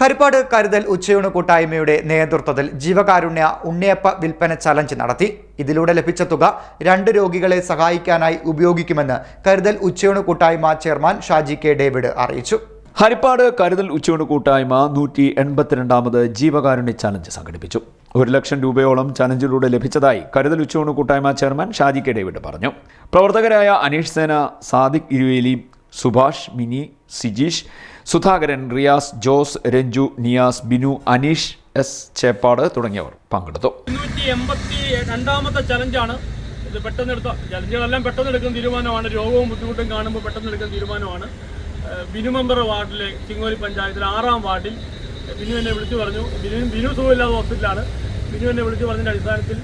ഹരിപ്പാട് കരുതൽ ഉച്ചയൂണ് കൂട്ടായ്മയുടെ നേതൃത്വത്തിൽ ജീവകാരുണ്യ ഉണ്ണിയപ്പ വിൽപ്പന ചലഞ്ച് നടത്തി. ഇതിലൂടെ ലഭിച്ച തുക രണ്ട് രോഗികളെ സഹായിക്കാനായി ഉപയോഗിക്കുമെന്ന് കരുതൽ ഉച്ചയൂണ് കൂട്ടായ്മ ചെയർമാൻ ഷാജി കെ ഡേവിഡ് അറിയിച്ചു. ഹരിപ്പാട് കരുതൽ ഉച്ചയൂണ് കൂട്ടായ്മ നൂറ്റി എൺപത്തിരണ്ടാമത് ജീവകാരുണ്യ ചലഞ്ച് സംഘടിപ്പിച്ചു. ഒരു ലക്ഷം രൂപയോളം ചലഞ്ചിലൂടെ ലഭിച്ചതായി കരുതൽ ഉച്ചയൂണ് കൂട്ടായ്മ ചെയർമാൻ ഷാജി കെ ഡേവിഡ് പറഞ്ഞു. പ്രവർത്തകരായ അനീഷ് സേന സാദിഖ് ഇരുവേലി സുഭാഷ് മിനി സിജീഷ് സുധാകരൻ റിയാസ് ജോസ് രഞ്ജു നിയാസ് ബിനു അനീഷ് എസ് ചേപ്പാട് തുടങ്ങിയവർ പങ്കെടുത്തു. രണ്ടാമത്തെ ചലഞ്ചാണ്. ഇത് പെട്ടെന്ന് എടുത്ത ചലഞ്ചുകളെല്ലാം പെട്ടെന്ന് എടുക്കുന്ന തീരുമാനമാണ്. രോഗവും ബുദ്ധിമുട്ടും കാണുമ്പോൾ പെട്ടെന്ന് എടുക്കുന്ന തീരുമാനമാണ്. ബിനു മെമ്പർ വാർഡിലെ ചിങ്ങോലി പഞ്ചായത്തിലെ ആറാം വാർഡിൽ ബിനു എന്നെ വിളിച്ചു പറഞ്ഞു. ബിനു ബിനു സുഖമില്ലാത്ത ഹോസ്പിറ്റലാണ് ബിനു എന്നെ വിളിച്ചു പറഞ്ഞതിന്റെ അടിസ്ഥാനത്തിൽ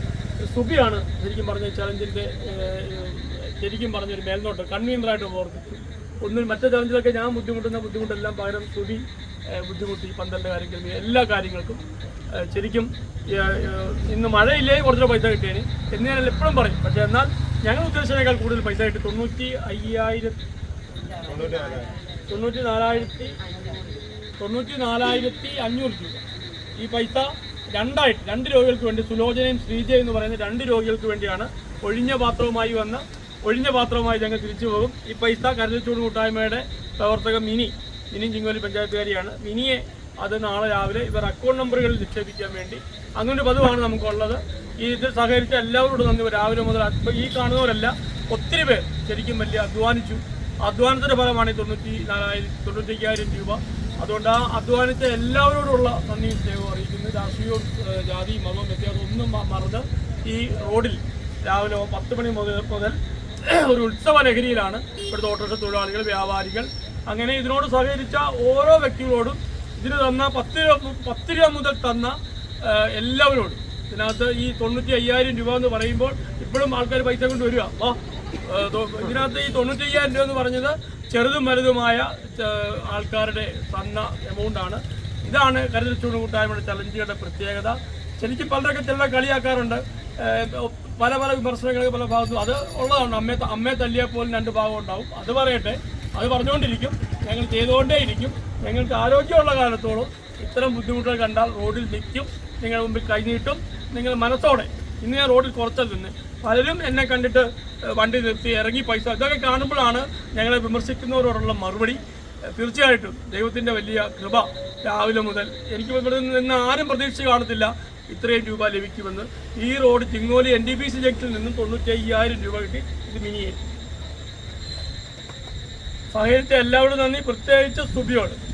സുഖിയാണ് ശരിക്കും പറഞ്ഞ ചലഞ്ചിന്റെ ശരിക്കും പറഞ്ഞൊരു മേൽനോട്ടം കൺവീനറായിട്ട് പ്രവർത്തിച്ചു. ഒന്നും മറ്റു ചലഞ്ചിലൊക്കെ ഞാൻ ബുദ്ധിമുട്ടുന്ന ബുദ്ധിമുട്ടെല്ലാം പകരം ഏഹ് ബുദ്ധിമുട്ടി പന്തലിന്റെ കാര്യങ്ങൾ എല്ലാ കാര്യങ്ങൾക്കും. ശരിക്കും ഇന്ന് മഴയില്ലേ കുറച്ചുകൂടെ പൈസ കിട്ടിയേന്. എന്ന് ഞാൻ എപ്പോഴും പറയും. പക്ഷെ എന്നാൽ ഞങ്ങൾ ഉദ്ദേശിച്ചതിനേക്കാൾ കൂടുതൽ പൈസ കിട്ടി. തൊണ്ണൂറ്റി അയ്യായിരത്തി തൊണ്ണൂറ്റി നാലായിരത്തി തൊണ്ണൂറ്റി നാലായിരത്തി അഞ്ഞൂറ് രൂപ. ഈ പൈസ രണ്ടായിട്ട് രണ്ട് രോഗികൾക്ക് വേണ്ടി സുലോചനയും ശ്രീജയും എന്ന് പറയുന്ന രണ്ട് രോഗികൾക്ക് വേണ്ടിയാണ് ഒഴിഞ്ഞ പാത്രവുമായി വന്ന് ഒഴിഞ്ഞ പാത്രവുമായി ഞങ്ങൾ തിരിച്ചു പോകും. ഈ പൈസ കരുതച്ചൂട് കൂട്ടായ്മയുടെ പ്രവർത്തക മിനി മിനി ചിങ്ങോലി പഞ്ചായത്തുകാരിയാണ്. മിനിയെ അത് നാളെ രാവിലെ ഇവർ അക്കൗണ്ട് നമ്പറുകളിൽ നിക്ഷേപിക്കാൻ വേണ്ടി അങ്ങനെ പതിവാണ് നമുക്കുള്ളത്. ഈ ഇത് സഹകരിച്ച എല്ലാവരോടും നന്ദി. രാവിലെ മുതൽ ഈ കാണുന്നവരല്ല ഒത്തിരി പേർ ശരിക്കും വലിയ അധ്വാനിച്ചു. അധ്വാനത്തിന്റെ ഫലമാണ് ഈ തൊണ്ണൂറ്റി നാലായിരം തൊണ്ണൂറ്റയ്യായിരം രൂപ. അതുകൊണ്ട് ആ അധ്വാനിച്ച എല്ലാവരോടുള്ള നന്ദിയും സ്നേഹവും അറിയിക്കുന്നു. രാഷ്ട്രീയവും ജാതി മതവും വ്യത്യാസം ഒന്നും മറന്ന് ഈ റോഡിൽ രാവിലെ പത്ത് മണി മുതൽ മുതൽ ഒരു ഉത്സവ ലഹരിയിലാണ് ഇവിടുത്തെ ഓട്ടോറിക്ഷ തൊഴിലാളികൾ വ്യാപാരികൾ. അങ്ങനെ ഇതിനോട് സഹകരിച്ച ഓരോ വ്യക്തികളോടും ഇതിന് തന്ന പത്ത് രൂപ പത്ത് രൂപ മുതൽ തന്ന എല്ലാവരോടും. ഇതിനകത്ത് ഈ തൊണ്ണൂറ്റി അയ്യായിരം രൂപ എന്ന് പറയുമ്പോൾ ഇപ്പോഴും ആൾക്കാർ പൈസ കൊണ്ട് വരിക. അപ്പോൾ ഇതിനകത്ത് ഈ തൊണ്ണൂറ്റി അയ്യായിരം രൂപ എന്ന് പറഞ്ഞത് ചെറുതും വലുതുമായ ആൾക്കാരുടെ തന്ന എമൗണ്ടാണ് ഇതാണ് കരുതൽ ചൂട് കൂട്ടായ്മയുടെ ചലഞ്ചുകളുടെ പ്രത്യേകത. ശരിക്കും പലരൊക്കെ ചില കളിയാക്കാറുണ്ട്. പല പല വിമർശനങ്ങൾക്ക് പല ഭാഗത്തും അത് ഉള്ളതാണ്. അമ്മയെ അമ്മയെ തല്ലിയാൽ പോലും രണ്ട് ഭാഗം ഉണ്ടാവും. അത് പറയട്ടെ. അത് പറഞ്ഞുകൊണ്ടിരിക്കും. ഞങ്ങൾ ചെയ്തുകൊണ്ടേയിരിക്കും. ഞങ്ങൾക്ക് ആരോഗ്യമുള്ള കാലത്തോളം ഇത്തരം ബുദ്ധിമുട്ടുകൾ കണ്ടാൽ റോഡിൽ നിൽക്കും. നിങ്ങളുടെ മുമ്പിൽ കൈനീട്ടും നിങ്ങൾ മനസ്സോടെ. ഇന്ന് ഞാൻ റോഡിൽ കുറച്ചത് നിന്ന് പലരും എന്നെ കണ്ടിട്ട് വണ്ടി നിർത്തി ഇറങ്ങി പൈസ ഇതൊക്കെ കാണുമ്പോഴാണ് ഞങ്ങളെ വിമർശിക്കുന്നവരോടുള്ള മറുപടി. തീർച്ചയായിട്ടും ദൈവത്തിന്റെ വലിയ കൃപ രാവിലെ മുതൽ. എനിക്ക് ഇവിടെ നിന്ന് ആരും പ്രതീക്ഷ കാണത്തില്ല. ഇത്രയും രൂപ ലഭിക്കുമെന്ന് ഈ road Chingoli N D B C ജംഗ്ഷനിൽ നിന്നും തൊണ്ണൂറ്റി അയ്യായിരം രൂപ കിട്ടി. ഇത് മിനിയേറ്റ്. സഹകരിച്ച എല്ലാവരും നന്ദി. പ്രത്യേകിച്ച് സ്തുതിയോട്